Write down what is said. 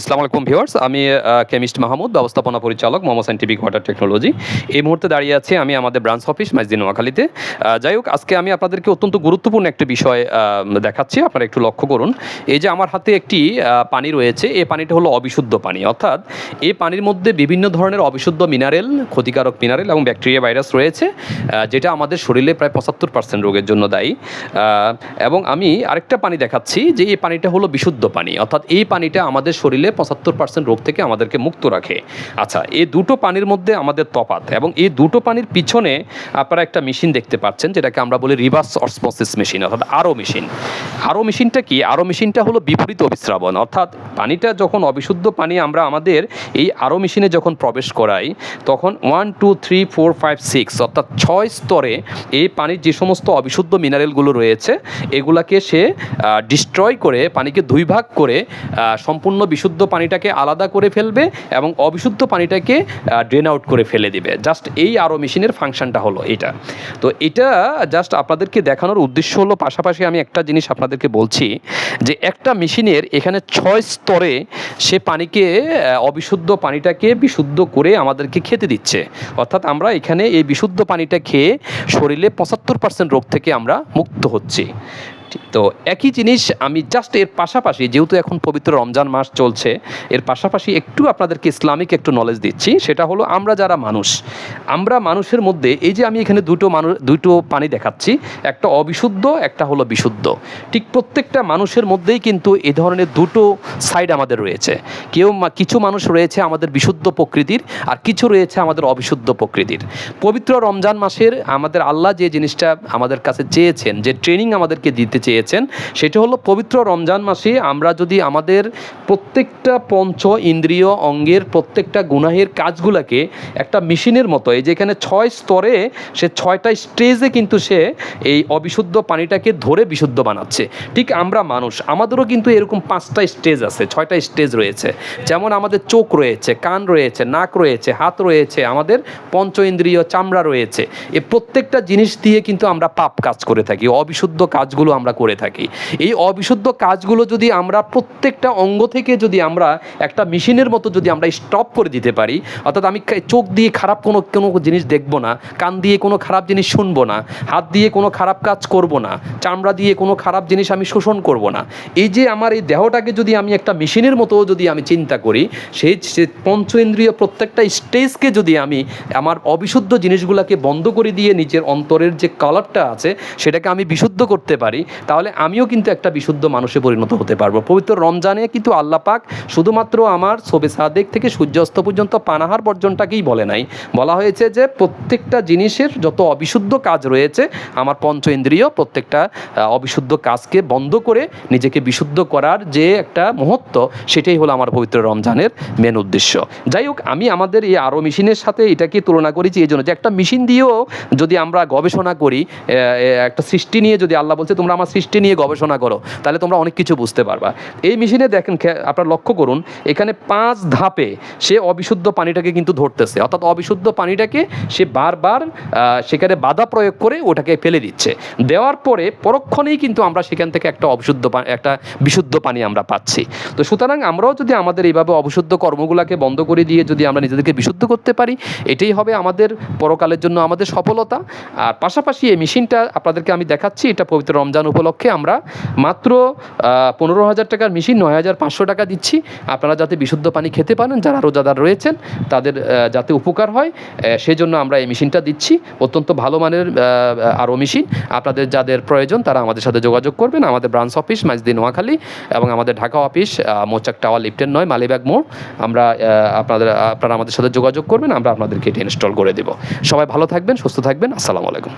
ইসলাম আলাইকুম ভিউয়ার্স, আমি কেমিস্ট মাহমুদ, ব্যবস্থাপনা পরিচালক, মোহাম্মদ সাইন্টিফিক ওয়াটার টেকনোলজি। এই মুহূর্তে দাঁড়িয়ে আছি আমি আমাদের ব্রাঞ্চ অফিস মাইজদিন নোয়াখালীতে। যাই হোক, আজকে আমি আপনাদেরকে অত্যন্ত গুরুত্বপূর্ণ একটি বিষয় দেখাচ্ছি, আপনারা একটু লক্ষ্য করুন। এই যে আমার হাতে একটি পানি রয়েছে, এই পানিটা হলো অবিশুদ্ধ পানি। অর্থাৎ এই পানির মধ্যে বিভিন্ন ধরনের অবিশুদ্ধ মিনারেল ক্ষতিকারক মিনারেল এবং ব্যাকটেরিয়া ভাইরাস রয়েছে যেটা আমাদের শরীরে প্রায় পঁচাত্তর পার্সেন্ট রোগের জন্য দায়ী। এবং আমি আরেকটা পানি দেখাচ্ছি, যে এই পানিটা হলো বিশুদ্ধ পানি। অর্থাৎ এই পানিটা আমাদের শরীরে পঁচাত্তর পার্সেন্ট রোগ থেকে আমাদেরকে মুক্ত রাখে। আচ্ছা এই দুটো পানির মধ্যে আমাদের তফাৎ এবং এই দুটো পানির পিছনে আপনারা একটা মেশিন দেখতে পাচ্ছেন, যেটাকে আমরা বলি রিভার্স অসমোসিস মেশিন, অর্থাৎ আরও মেশিন। আরও মেশিনটা কি? আরও মেশিনটা হলো বিপরীত অবিশ্রাবণ অর্থাৎ পানিটা যখন অবিশুদ্ধ পানি আমরা আমাদের এই আরও মেশিনে যখন প্রবেশ করাই, তখন one two three four five six অর্থাৎ ছয় স্তরে এই পানির যে সমস্ত অবিশুদ্ধ মিনারেলগুলো রয়েছে, এগুলাকে সে ডিস্ট্রয় করে, পানিকে দুই ভাগ করে সম্পূর্ণ বিশুদ্ধ পানিটাকে আলাদা করে ফেলবে এবং অবিশুদ্ধ পানিটাকে ড্রেন আউট করে ফেলে দিবে। জাস্ট এই আরও মেশিনের ফাংশনটা হলো এটা। তো এটা জাস্ট আপনাদেরকে দেখানোর উদ্দেশ্য হলো, পাশাপাশি আমি একটা জিনিস আপনাদেরকে বলছি যে একটা মেশিনের এখানে ছয় স্তরে সে পানিকে অবিশুদ্ধ পানিটাকে বিশুদ্ধ করে আমাদেরকে খেতে দিচ্ছে। অর্থাৎ আমরা এখানে এই বিশুদ্ধ পানিটা খেয়ে শরীরে পঁচাত্তর পার্সেন্ট রোগ থেকে আমরা মুক্ত হচ্ছি। তো একই জিনিস আমি জাস্ট এর পাশাপাশি, যেহেতু এখন পবিত্র রমজান মাস চলছে, এর পাশাপাশি একটু আপনাদেরকে ইসলামিক একটু নলেজ দিচ্ছি, সেটা হলো আমরা যারা মানুষ, আমরা মানুষের মধ্যে এই যে আমি এখানে দুটো মানুষ দুটো পানি দেখাচ্ছি, একটা অবিশুদ্ধ, একটা হলো বিশুদ্ধ। ঠিক প্রত্যেকটা মানুষের মধ্যেই কিন্তু এ ধরনের দুটো সাইড আমাদের রয়েছে। কেউ কিছু মানুষ রয়েছে আমাদের বিশুদ্ধ প্রকৃতির, আর কিছু রয়েছে আমাদের অবিশুদ্ধ প্রকৃতির। পবিত্র রমজান মাসের আমাদের আল্লাহ যে জিনিসটা আমাদের কাছে চেয়েছেন, যে ট্রেনিং আমাদেরকে দিতে চেয়েছেন, সেটা হলো পবিত্র রমজান মাসে আমরা যদি আমাদের প্রত্যেকটা পঞ্চ ইন্দ্রিয় অঙ্গের প্রত্যেকটা গুনাহের কাজগুলোকে একটা মেশিনের মতো, এই যেখানে ছয় স্তরে, সে ছয়টা স্টেজে কিন্তু সে এই অবিশুদ্ধ পানিটাকে ধরে বিশুদ্ধ বানাচ্ছে। ঠিক আমরা মানুষ, আমাদেরও কিন্তু এরকম পাঁচটা স্টেজ আছে, ছয়টা স্টেজ রয়েছে। যেমন আমাদের চোখ রয়েছে, কান রয়েছে, নাক রয়েছে, হাত রয়েছে, আমাদের পঞ্চ ইন্দ্রিয় চামড়া রয়েছে। এ প্রত্যেকটা জিনিস দিয়ে কিন্তু আমরা পাপ কাজ করে থাকি, অবিশুদ্ধ কাজগুলো আমরা করে থাকি। এই অবিশুদ্ধ কাজগুলো যদি আমরা প্রত্যেকটা অঙ্গ থেকে যদি আমরা একটা মেশিনের মতো যদি আমরা স্টপ করে দিতে পারি, অর্থাৎ আমি চোখ দিয়ে খারাপ কোনো কোনো জিনিস দেখব না, কান দিয়ে কোনো খারাপ জিনিস শুনব না, হাত দিয়ে কোনো খারাপ কাজ করব না, চামড়া দিয়ে কোনো খারাপ জিনিস আমি শোষণ করব না, এই যে আমার এই দেহটাকে যদি আমি একটা মেশিনের মতো যদি আমি চিন্তা করি সেই পঞ্চ ইন্দ্রিয় প্রত্যেকটা স্টেজকে যদি আমি আমার অবিশুদ্ধ জিনিসগুলোকে বন্ধ করে দিয়ে নিজের অন্তরের যে কালারটা আছে, সেটাকে আমি বিশুদ্ধ করতে পারি তাহলে আমিও কিন্তু একটা বিশুদ্ধ মানুষে পরিণত হতে পারব। পবিত্র রমজানে কিন্তু আল্লাহ পাক শুধুমাত্র আমার সবে সাদেক থেকে সূর্যাস্ত পর্যন্ত পানাহার বর্জনটাকেই বলে নাই। বলা হয়েছে যে প্রত্যেকটা জিনিসের যত অবিশুদ্ধ কাজ রয়েছে, আমার পঞ্চ ইন্দ্রিয় প্রত্যেকটা অবিশুদ্ধ কাজকে বন্ধ করে নিজেকে বিশুদ্ধ করার যে একটা মুহূর্ত, সেটাই হলো আমার পবিত্র রমজানের মেন উদ্দেশ্য। যাই হোক, আমি আমাদের এই আরও মেশিনের সাথে এটাকে তুলনা করেছি এই জন্য যে একটা মেশিন দিয়েও যদি আমরা গবেষণা করি একটা সৃষ্টি নিয়ে যদি আল্লাহ বলছে তোমরা আমার সৃষ্টি নিয়ে গবেষণা করো, তাহলে তোমরা অনেক কিছু বুঝতে পারবা। এই মেশিনে দেখেন আপনারা লক্ষ্য করুন, এখানে পাঁচ ধাপে সে অবিশুদ্ধ পানিটাকে কিন্তু ধরতেছে। অর্থাৎ অবিশুদ্ধ পানিটাকে সে বারবার সেখানে বাধা প্রয়োগ করে ওটাকে ফেলে দিচ্ছে। দেওয়ার পরে পরক্ষণেই কিন্তু আমরা সেখান থেকে একটা অবিশুদ্ধ একটা বিশুদ্ধ পানি আমরা পাচ্ছি। তো সুতরাং আমরাও যদি আমাদের এইভাবে অবিশুদ্ধ কর্মগুলোকে বন্ধ করে দিয়ে যদি আমরা নিজেদেরকে বিশুদ্ধ করতে পারি, এটাই হবে আমাদের পরকালের জন্য আমাদের সফলতা। আর পাশাপাশি এই মেশিনটা আপনাদেরকে আমি দেখাচ্ছি, এটা পবিত্র রমজান উপলক্ষে আমরা মাত্র পনেরো হাজার টাকার মেশিন নয় হাজার পাঁচশো টাকা দিচ্ছি। আপনারা যাতে বিশুদ্ধ পানি খেতে পারেন, যারা রোজাদার রয়েছেন, তাদের যাতে উপকার হয় সেজন্য আমরা এই মেশিনটা দিচ্ছি। অত্যন্ত ভালো মানের আরও মেশিন আপনাদের যাদের প্রয়োজন, তারা আমাদের সাথে যোগাযোগ করবেন। আমাদের ব্রাঞ্চ অফিস মাইজদি নোয়াখালী এবং আমাদের ঢাকা অফিস মোচাক টাওয়ার লিফটেন নয়, মালিবাগ মোড়। আমরা আপনাদের, আপনারা আমাদের সাথে যোগাযোগ করবেন, আমরা আপনাদেরকে এটা ইনস্টল করে দেবো। সবাই ভালো থাকবেন, সুস্থ থাকবেন। আসসালামু আলাইকুম।